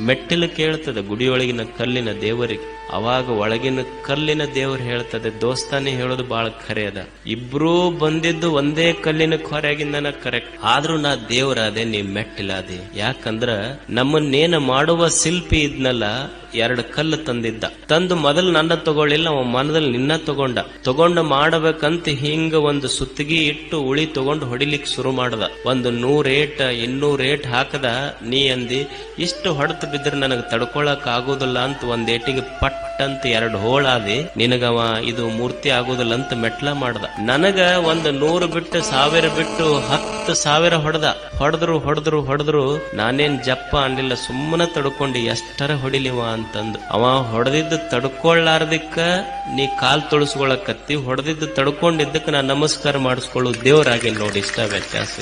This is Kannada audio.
ಮೆಟ್ಟಿಲು ಕೇಳ್ತದೆ, ಗುಡಿಯೊಳಗಿನ ಕಲ್ಲಿನ ದೇವರಿಗೆ. ಅವಾಗ ಒಳಗಿನ ಕಲ್ಲಿನ ದೇವರು ಹೇಳ್ತದೆ, ದೋಸ್ತಾನೆ, ಹೇಳೋದು ಬಹಳ ಖರೆ ಅದ. ಇಬ್ರೂ ಬಂದಿದ್ದು ಒಂದೇ ಕಲ್ಲಿನ ಕೊರೆಯಾಗಿಂದನ ಕರೆಕ್ಟ್ ಆದ್ರೂ ನಾ ದೇವರಾದೆ, ನೀ ಮೆಟ್ಟಿಲಾದೆ. ಯಾಕಂದ್ರ ನಮ್ಮನ್ನೇನ ಮಾಡುವ ಶಿಲ್ಪಿ ಇದ್ನಲ್ಲ ಎರಡು ಕಲ್ಲು ತಂದಿದ್ದ. ತಂದು ಮೊದಲು ನನ್ನ ತಗೊಳ್ಳಿಲ್ಲ, ಅವ ಮನದಲ್ಲಿ ನಿನ್ನ ತಗೊಂಡ. ತಗೊಂಡು ಮಾಡಬೇಕಂತ ಹಿಂಗ ಒಂದು ಸುತ್ತಿಗೆ ಇಟ್ಟು ಉಳಿ ತಗೊಂಡು ಹೊಡಿಲಿಕ್ಕೆ ಶುರು ಮಾಡದ. ಒಂದು ನೂರ್ ಏಟ್ ಇನ್ನೂರ್ ಏಟ್ ಹಾಕದ, ನೀ ಅಂದಿ, ಇಷ್ಟು ಹೊಡೆತು ಬಿದ್ರೆ ನನಗೆ ತಡ್ಕೊಳಕ್ ಆಗೋದಿಲ್ಲ ಅಂತ ಒಂದ್ ಏಟಿಗೆ ಪಟ್ ಅಂತ ಎರಡು ಹೋಳಾದಿ, ನಿನಗವ ಇದು ಮೂರ್ತಿ ಆಗುದಿಲ್ಲ ಅಂತ ಮೆಟ್ಲ ಮಾಡ್ದ. ನನಗ ಒಂದು ನೂರು ಬಿಟ್ಟು ಸಾವಿರ ಬಿಟ್ಟು ಹತ್ತು ಸಾವಿರ ಹೊಡೆದ. ಹೊಡೆದ್ರು ಹೊಡೆದ್ರು ಹೊಡೆದ್ರು ನಾನೇನ್ ಜಪ್ಪ ಅನ್ಲಿಲ್ಲ. ಸುಮ್ಮನೆ ತಡ್ಕೊಂಡು ಎಷ್ಟರ ಹೊಡಿಲಿವ ಅಂತಂದು. ಅವ ಹೊಡೆದಿದ್ದು ತಡ್ಕೊಳ್ಳಾರ್ದಿಕ್ಕ ನೀ ಕಾಲ್ ತೊಳಸ್ಕೊಳಕತ್ತಿ. ಹೊಡೆದಿದ್ದು ತಡ್ಕೊಂಡಿದ್ದಕ್ಕೆ ನಾ ನಮಸ್ಕಾರ ಮಾಡಿಸ್ಕೊಳ್ಳೋ ದೇವರಾಗಿ ನೋಡಿ, ಇಷ್ಟ ವ್ಯತ್ಯಾಸ